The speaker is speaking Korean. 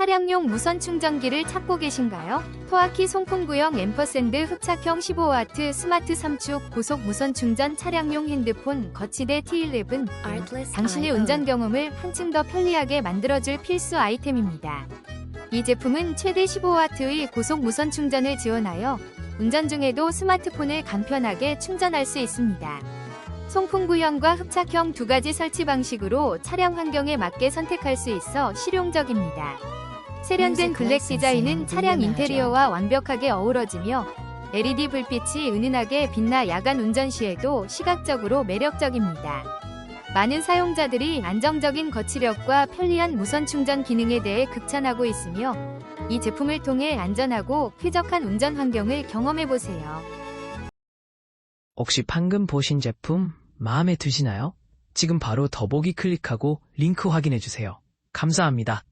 차량용 무선 충전기를 찾고 계신가요? 토아키 송풍구형 앰퍼샌드 흡착형 15W 스마트 3축 고속 무선 충전 차량용 핸드폰 거치대 T11 당신의 운전 경험을 한층 더 편리하게 만들어줄 필수 아이템입니다. 이 제품은 최대 15W의 고속 무선 충전을 지원하여 운전 중에도 스마트폰을 간편하게 충전할 수 있습니다. 송풍구형과 흡착형 두 가지 설치 방식으로 차량 환경에 맞게 선택할 수 있어 실용적입니다. 세련된 블랙 디자인은 차량 인테리어와 완벽하게 어우러지며 LED 불빛이 은은하게 빛나 야간 운전 시에도 시각적으로 매력적입니다. 많은 사용자들이 안정적인 거치력과 편리한 무선 충전 기능에 대해 극찬하고 있으며 이 제품을 통해 안전하고 쾌적한 운전 환경을 경험해 보세요. 혹시 방금 보신 제품 마음에 드시나요? 지금 바로 더보기 클릭하고 링크 확인해 주세요. 감사합니다.